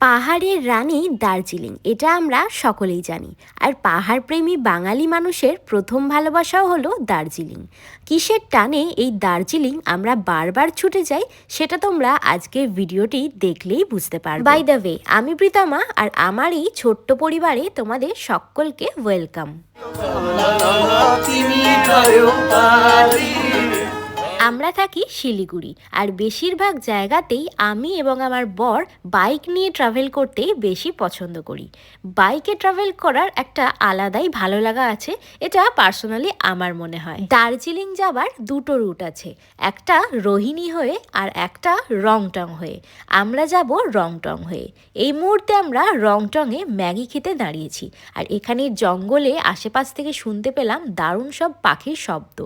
পাহাড়ের রানী দার্জিলিং এটা আমরা সকলেই জানি। আর পাহাড়প্রেমী বাঙালি মানুষের প্রথম ভালোবাসাও হলো দার্জিলিং। কিসের টানে এই দার্জিলিং আমরা বারবার ছুটে যাই সেটা তোমরা আজকের ভিডিওটি দেখলেই বুঝতে পারবে। বাই দ্য ওয়ে আমি প্রীতমা আর আমার এই ছোট্ট পরিবারে তোমাদের সকলকে ওয়েলকাম আমরা থাকি শিলিগুড়ি, আর বেশিরভাগ জায়গাতেই আমি এবং আমার বর বাইক নিয়ে ট্রাভেল করতে বেশি পছন্দ করি। বাইকে ট্রাভেল করার একটা আলাদাই ভালো লাগা আছে, এটা পার্সোনালি আমার মনে হয়। দার্জিলিং যাবার দুটো রুট আছে, একটা রোহিণী হয়ে আর একটা রংটং হয়ে। আমরা যাব রংটং হয়ে। এই মুহূর্তে আমরা রংটংয়ে ম্যাগি খেতে দাঁড়িয়েছি, আর এখানে জঙ্গলে আশেপাশ থেকে শুনতে পেলাম দারুণ সব পাখির শব্দ।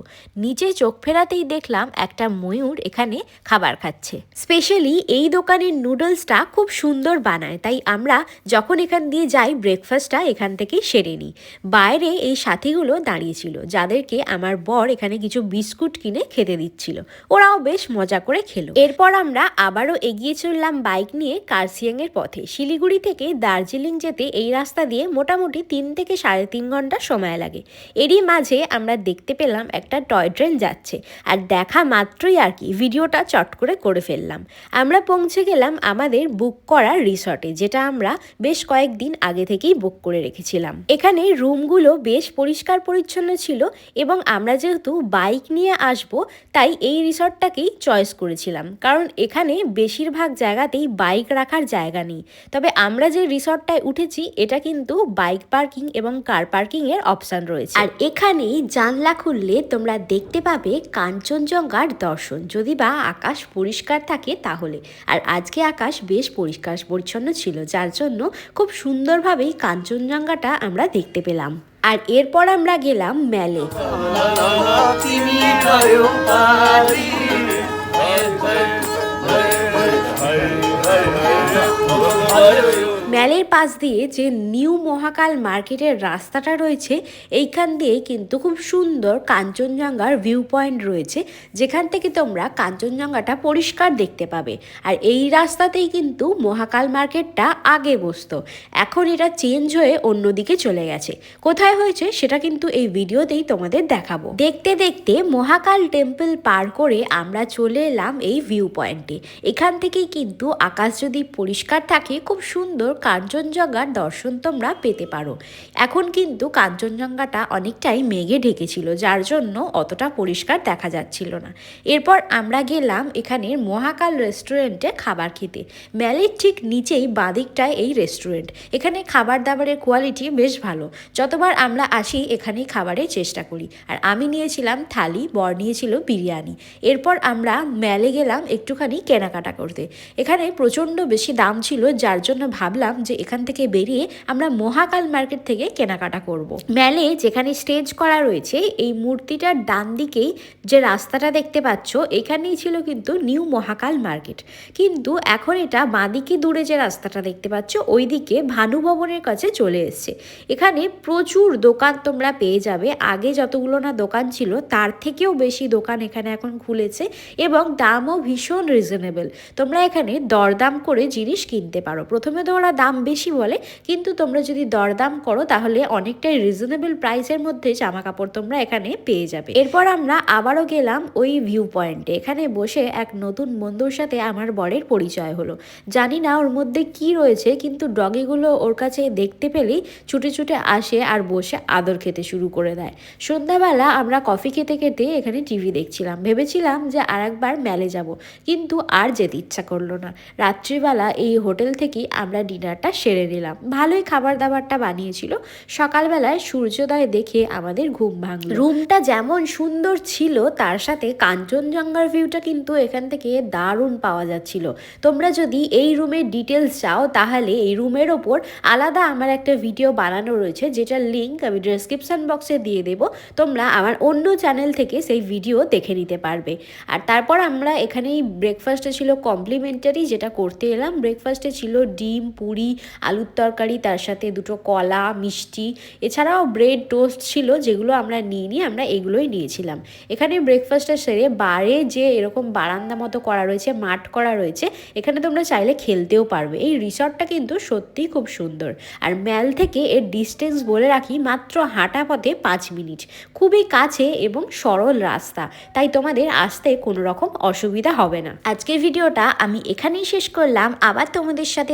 নিচে চোখ ফেরাতেই দেখলাম একটা ময়ূর এখানে খাবার খাচ্ছে। স্পেশালি এই দোকানের নুডলসটা খুব সুন্দর বানায়, তাই আমরা যখন এখান দিয়ে যাই ব্রেকফাস্টটা এখান থেকেই সেরে নিই। বাইরে এই সাথীগুলো দাঁড়িয়েছিল, যাদেরকে আমার বর এখানে কিছু বিস্কুট কিনে খেতে দিচ্ছিল। ওরাও বেশ মজা করে খেলো। এরপর আমরা আবারও এগিয়ে চললাম বাইক নিয়ে কার্সিয়াং এর পথে। শিলিগুড়ি থেকে দার্জিলিং যেতে এই রাস্তা দিয়ে মোটামুটি তিন থেকে সাড়ে তিন ঘণ্টা সময় লাগে। এরই মাঝে আমরা দেখতে পেলাম একটা টয় ট্রেন যাচ্ছে, আর দেখা মাত্রই আর কি, ভিডিওটা চট করে করে ফেললাম। আমরা পৌঁছে গেলাম আমাদের বুক করার রিসর্টে যেটা আমরা বেশ কয়েকদিন আগে থেকেই বুক করে রেখেছিলাম। এখানে রুমগুলো বেশ পরিষ্কার পরিচ্ছন্ন ছিল এবং আমরা যেহেতু বাইক নিয়ে আসব, তাই এই রিসর্টটাকেই চয়েস করেছিলাম। কারণ এখানে বেশিরভাগ জায়গাতেই বাইক রাখার জায়গা নেই। তবে আমরা যে রিসর্টটায় উঠেছি, এটা কিন্তু বাইক পার্কিং এবং কার পার্কিং এর অপশন রয়েছে। আর এখানেই জানলা খুললে তোমরা দেখতে পাবে কাঞ্চনজঙ্ঘার দর্শন। যদি বা আকাশ পরিষ্কার থাকে তাহলে। আর আজকে আকাশ বেশ পরিষ্কার পরিচ্ছন্ন ছিল, যার জন্য খুব সুন্দরভাবেই কাঞ্চনজঙ্ঘাটা আমরা দেখতে পেলাম। আর এরপর আমরা গেলাম ম্যালে ম্যালের পাশ দিয়ে যে নিউ মহাকাল মার্কেটের রাস্তাটা রয়েছে, এইখান দিয়ে কিন্তু খুব সুন্দর কাঞ্চনজঙ্ঘার ভিউ পয়েন্ট রয়েছে, যেখান থেকে তোমরা কাঞ্চনজঙ্ঘাটা পরিষ্কার দেখতে পাবে। আর এই রাস্তাতেই কিন্তু মহাকাল মার্কেটটা আগে বসতো। এখন এটা চেঞ্জ হয়ে অন্যদিকে চলে গেছে। কোথায় হয়েছে সেটা কিন্তু এই ভিডিওতেই তোমাদের দেখাবো। দেখতে দেখতে মহাকাল টেম্পল পার করে আমরা চলে এলাম এই ভিউ পয়েন্টে এখান থেকেই কিন্তু আকাশ যদি পরিষ্কার থাকে, খুব সুন্দর কাঞ্চনজঙ্ঘার দর্শন তোমরা পেতে পারো। এখন কিন্তু কাঞ্চনজঙ্ঘাটা অনেকটাই মেঘে ঢেকেছিল, যার জন্য অতটা পরিষ্কার দেখা যাচ্ছিল না। এরপর আমরা গেলাম এখানের মহাকাল রেস্টুরেন্টে খাবার খেতে। ম্যালের ঠিক নিচেই বাদিকটায় এই রেস্টুরেন্ট। এখানে খাবার দাবারের কোয়ালিটি বেশ ভালো। যতবার আমরা আসি, এখানেই খাবারের চেষ্টা করি। আর আমি নিয়েছিলাম থালি, বর নিয়েছিল বিরিয়ানি। এরপর আমরা ম্যালে গেলাম একটুখানি কেনাকাটা করতে। এখানে প্রচণ্ড বেশি দাম ছিল, যার জন্য ভাবলাম যে এখান থেকে বেরিয়ে আমরা মহাকাল মার্কেট থেকে কেনাকাটা করব। ম্যালে যেখানে স্টেজ করা রয়েছে, এই মূর্তিটার ডান দিকেই যে রাস্তাটা দেখতে পাচ্ছ, এখানেই ছিল কিন্তু নিউ মহাকাল মার্কেট। কিন্তু এখন এটা বাঁদিকে দূরে যে রাস্তাটা দেখতে পাচ্ছ ওই দিকে ভানু ভবনের কাছে চলে এসছে। এখানে প্রচুর দোকান তোমরা পেয়ে যাবে। আগে যতগুলো না দোকান ছিল, তার থেকেও বেশি দোকান এখানে এখন খুলেছে এবং দামও ভীষণ রিজনেবল তোমরা এখানে দরদাম করে জিনিস কিনতে পারো। প্রথমে তো ওরা দাম বেশি বলে, কিন্তু তোমরা যদি দরদাম করো, তাহলে অনেকটাই রিজনেবল প্রাইসের মধ্যে জামা কাপড় তোমরা এখানে পেয়ে যাবে। এরপর আমরা আবারও গেলাম ওই ভিউ পয়েন্টে এখানে বসে এক নতুন বন্ধুর সাথে আমার বরের পরিচয় হলো। জানি না ওর মধ্যে কি রয়েছে, কিন্তু ডগিগুলো ওর কাছে দেখতে পেলেই ছুটে ছুটে আসে আর বসে আদর খেতে শুরু করে দেয়। সন্ধ্যাবেলা আমরা কফি খেতে খেতে এখানে টিভি দেখছিলাম। ভেবেছিলাম যে আর একবার মেলে যাব, কিন্তু আর যেতে ইচ্ছা করল না। রাত্রিবেলা এই হোটেল থেকেই আমরা ডিনারটা সেরে নিলাম। ভালোই খাবার দাবারটা বানিয়েছিল। সকালবেলায় সূর্যোদয় দেখে আমাদের ঘুম ভাঙল। রুমটা যেমন সুন্দর ছিল, তার সাথে কাঞ্চনজঙ্ঘার ভিউটা কিন্তু এখান থেকে দারুণ পাওয়া যাচ্ছিল। তোমরা যদি এই রুমের ডিটেলস চাও, তাহলে এই রুমের ওপর আলাদা আমার একটা ভিডিও বানানো রয়েছে, যেটার লিঙ্ক আমি ডেসক্রিপশন বক্সে দিয়ে দেব। তোমরা আমার অন্য চ্যানেল থেকে সেই ভিডিও দেখে নিতে পারবে। আর তারপর আমরা এখানেই ব্রেকফাস্টে ছিল কমপ্লিমেন্টারি যেটা করতে এলাম। ব্রেকফাস্টে ছিল ডিম, পুরি, আলুর তরকারি, তার সাথে দুটো কলা, মিষ্টি। এছাড়াও ব্রেড টোস্ট ছিল, যেগুলো আমরা নিয়ে নিয়ে আমরা এগুলোই নিয়েছিলাম। এখানে ব্রেকফাস্টটা সেরে বারে যে এরকম বারান্দা মতো করা রয়েছে, মাঠ করা রয়েছে, এখানে তোমরা চাইলে খেলতেও পারবে। এই রিসর্টটা কিন্তু সত্যিই খুব সুন্দর। আর ম্যাল থেকে এর ডিস্টেন্স বলে রাখি, মাত্র হাঁটা পথে পাঁচ মিনিট। খুবই কাছে এবং সরল রাস্তা। তাই তোমাদের আসতে কোনো রকম অসুবিধা হবে না। আজকের ভিডিওটা আমি এখানেই শেষ করলাম। আবার তোমাদের সাথে